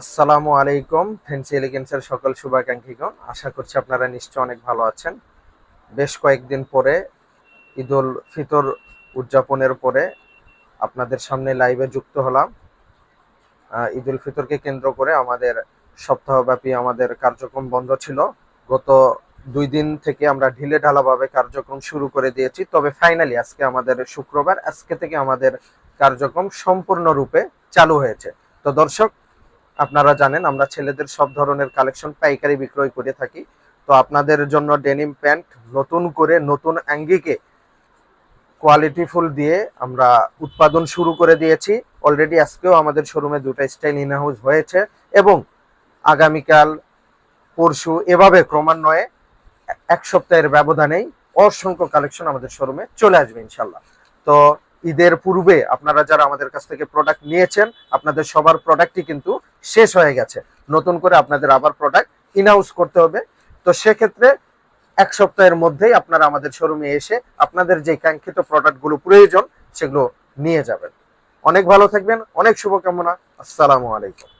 আসসালামু আলাইকুম ফেন্সি এলিগেন্সের সকল শুভাকাঙ্ক্ষীগণ। আশা করছি আপনারা নিশ্চয় অনেক ভালো আছেন। বেশ কয়েকদিন পরে ঈদুল ফিতর উদযাপনের পরে আপনাদের সামনে লাইভে যুক্ত হলাম। ঈদুল ফিতরকে কেন্দ্র করে আমাদের সপ্তাহব্যাপী আমাদের কার্যক্রম বন্ধ ছিল। গত দুই দিন থেকে আমরা ঢিলে ঢালাভাবে কার্যক্রম শুরু করে দিয়েছি। তবে ফাইনালি আজকে আমাদের শুক্রবার, আজকে থেকে আমাদের কার্যক্রম সম্পূর্ণরূপে চালু হয়েছে। তো দর্শক আপনারা জানেন, আমরা ছেলেদের সব ধরনের কালেকশন পাইকারি বিক্রয় করে থাকি। তো আপনাদের জন্য ডেনিম প্যান্ট নতুন করে, নতুন অ্যাঙ্গিকে কোয়ালিটি ফুল দিয়ে আমরা উৎপাদন শুরু করে দিয়েছি। অলরেডি আজকেও আমাদের শোরুমে দুটো স্টাইল ইন হাউস হয়েছে এবং আগামীকাল, পরশু এভাবে ক্রমান্বয়ে এক সপ্তাহের ব্যবধানেই অসংখ্য কালেকশন আমাদের শোরুমে চলে আসবে ইনশাল্লাহ তো ঈদের পূর্বে আপনারা যারা আমাদের কাছ থেকে প্রোডাক্ট নিয়েছেন, আপনাদের সবার প্রোডাক্টই কিন্তু শেষ হয়ে গেছে। নতুন করে আপনাদের আবার প্রোডাক্ট ইনহাউস করতে হবে। তো সেক্ষেত্রে এক সপ্তাহের মধ্যেই আপনারা আমাদের শোরুমে এসে আপনাদের যে কাঙ্ক্ষিত প্রোডাক্টগুলো প্রয়োজন, সেগুলো নিয়ে যাবেন। অনেক ভালো থাকবেন, অনেক শুভকামনা। আসসালামু আলাইকুম।